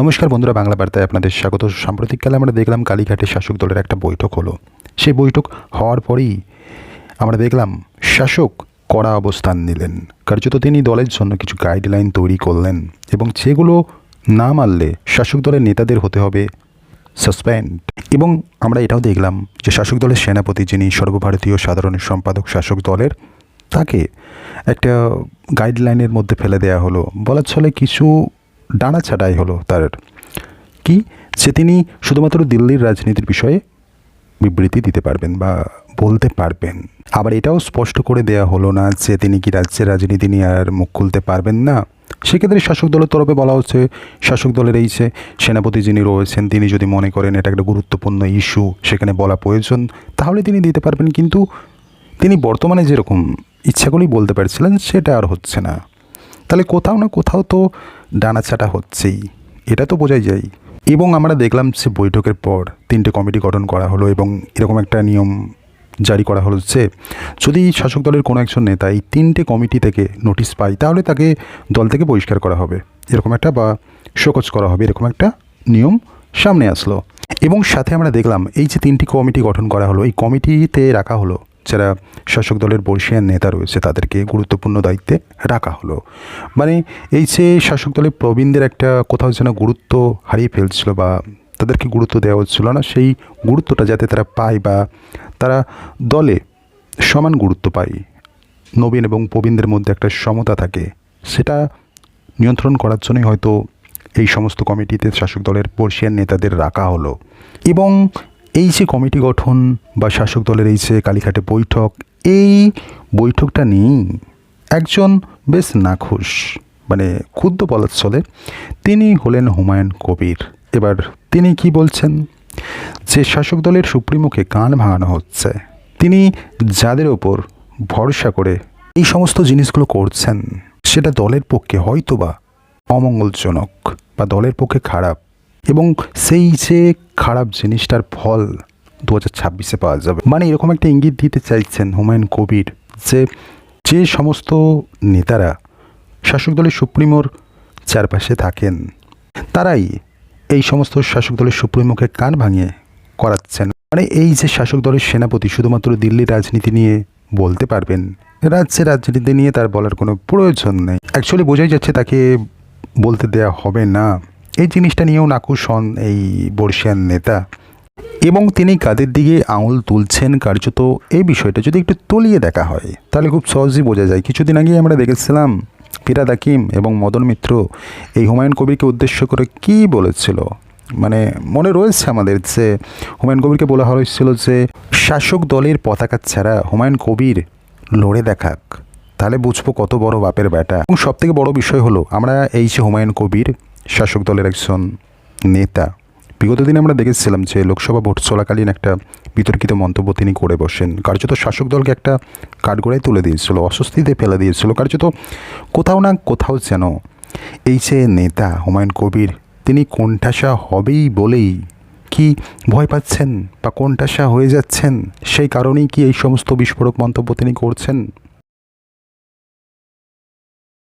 নমস্কার বন্ধুরা, বাংলা বার্তায় আপনাদের স্বাগত। সাম্প্রতিককালে আমরা দেখলাম কালীঘাটে শাসক দলের একটা বৈঠক হলো। সেই বৈঠক হওয়ার পরেই আমরা দেখলাম শাসক কড়া অবস্থান নিলেন। কার্যত তিনি দলের জন্য কিছু গাইডলাইন তৈরি করলেন এবং সেগুলো না মানলে শাসক দলের নেতাদের হতে হবে সাসপেন্ড এবং আমরা এটাও দেখলাম যে শাসক দলের সেনাপতি যিনি সর্বভারতীয় সাধারণ সম্পাদক শাসক দলের, তাকে একটা গাইডলাইনের মধ্যে ফেলে দেওয়া হলো। বলার ছলে কিছু ডানা ছাটাই হলো তার। কি? যে তিনি শুধুমাত্র দিল্লির রাজনীতির বিষয়ে বিবৃতি দিতে পারবেন বা বলতে পারবেন। আবার এটাও স্পষ্ট করে দেয়া হলো না যে তিনি কি রাজ্যের রাজনীতি নিয়ে আর মুখ খুলতে পারবেন না। সেক্ষেত্রে শাসক দলের তরফে বলা হচ্ছে, শাসক দলের এই যে সেনাপতি যিনি রয়েছেন, তিনি যদি মনে করেন এটা একটা গুরুত্বপূর্ণ ইস্যু, সেখানে বলা প্রয়োজন, তাহলে তিনি দিতে পারবেন। কিন্তু তিনি বর্তমানে যেরকম ইচ্ছাগুলি বলতে পারছিলেন, সেটা আর হচ্ছে না। তাহলে কোথাও না কোথাও তো ডানাচাটা হচ্ছেই। এটা তো বোঝাই যায়। এবং আমরা দেখলাম সে বৈঠকের পর তিনটে কমিটি গঠন করা হলো এবং এরকম একটা নিয়ম জারি করা হলো যে, যদি শাসক দলের কোনো একজন নেতা এই তিনটে কমিটি থেকে নোটিশ পায়, তাহলে তাকে দল থেকে বহিষ্কার করা হবে। এরকম একটা বা শোকজ করা হবে, এরকম একটা নিয়ম সামনে আসলো। এবং সাথে আমরা দেখলাম এই যে তিনটি কমিটি গঠন করা হলো, এই কমিটিতে রাখা হলো যারা শাসক দলের বর্ষিয়ান নেতা রয়েছে, তাদেরকে গুরুত্বপূর্ণ দায়িত্বে রাখা হলো। মানে এই যে শাসক দলের প্রবীণদের একটা কোথাও যেন গুরুত্ব হারিয়ে ফেলছিল বা তাদেরকে গুরুত্ব দেওয়া হচ্ছিল না, সেই গুরুত্বটা যাতে তারা পায় বা তারা দলে সমান গুরুত্ব পায়, নবীন এবং প্রবীণদের মধ্যে একটা সমতা থাকে, সেটা নিয়ন্ত্রণ করার জন্যই হয়তো এই সমস্ত কমিটিতে শাসক দলের বর্ষিয়ান নেতাদের রাখা হলো। এবং এই যে কমিটি গঠন বা শাসক দলের এই যে কালীঘাটে বৈঠক, এই বৈঠকটা নিয়েই একজন বেশ নাখুশ মানে ক্ষুদ্র বলার চলে তিনি হলেন হুমায়ুন কবির। এবার তিনি কি বলছেন? যে শাসক দলের সুপ্রিমোকে কান ভাঙানো হচ্ছে, তিনি যাদের ওপর ভরসা করে এই সমস্ত জিনিসগুলো করছেন, সেটা দলের পক্ষে হয়তোবা অমঙ্গলজনক বা দলের পক্ষে খারাপ। এবং সেই যে খারাপ জিনিসটার ফল দু হাজার ছাব্বিশে পাওয়া যাবে। মানে এরকম একটা ইঙ্গিত দিতে চাইছেন হুমায়ুন কবির যে যে সমস্ত নেতারা শাসক দলের সুপ্রিমোর চারপাশে থাকেন, তারাই এই সমস্ত শাসক দলের সুপ্রিমোকে কান ভাঙিয়ে করাচ্ছেন। মানে এই যে শাসক দলের সেনাপতি শুধুমাত্র দিল্লির রাজনীতি নিয়ে বলতে পারবেন রাজ্যের রাজনীতি নিয়ে তার বলার কোনো প্রয়োজন নেই। অ্যাকচুয়ালি বোঝাই যাচ্ছে তাকে বলতে দেয়া হবে না। এই জিনিসটা নিয়েও নাকুশ হন এই বর্ষিয়ান নেতা। এবং তিনি কাদের দিকে আঙুল তুলছেন কার্যত এই বিষয়টা যদি একটু তলিয়ে দেখা হয়, তাহলে খুব সহজেই বোঝা যায়। কিছুদিন আগে আমরা দেখেছিলাম ফিরাদ হাকিম এবং মদন মিত্র এই হুমায়ুন কবিরকে উদ্দেশ্য করে কি বলেছিল। মানে মনে রয়েছে আমাদের যে হুমায়ুন কবিরকে বলা হয়েছিল যে, শাসক দলের পতাকা ছাড়া হুমায়ুন কবির লড়ে দেখাক, তাহলে বুঝব কত বড় বাপের বেটা এবং সব থেকে বড় বিষয় হলো, আমরা এই যে হুমায়ুন কবির শাসক দলের একজন নেতা। বিগত দিনে আমরা দেখেছিলাম যে লোকসভা ভোট চলাকালীন একটা বিতর্কিত মন্তব্য তিনি করে বসেন। কার্যত শাসক দলকে একটা কাঠগড়ায় তুলে দিয়েছিল, অস্বস্তিতে ফেলে দিয়েছিল। কার্যত কোথাও না কোথাও যেন এই যে নেতা হুমায়ুন কবির, তিনি কোণঠাসা হবেই বলেই কি ভয় পাচ্ছেন বা কোণঠাসা হয়ে যাচ্ছেন? সেই কারণেই কি এই সমস্ত বিস্ফোরক মন্তব্য তিনি করছেন?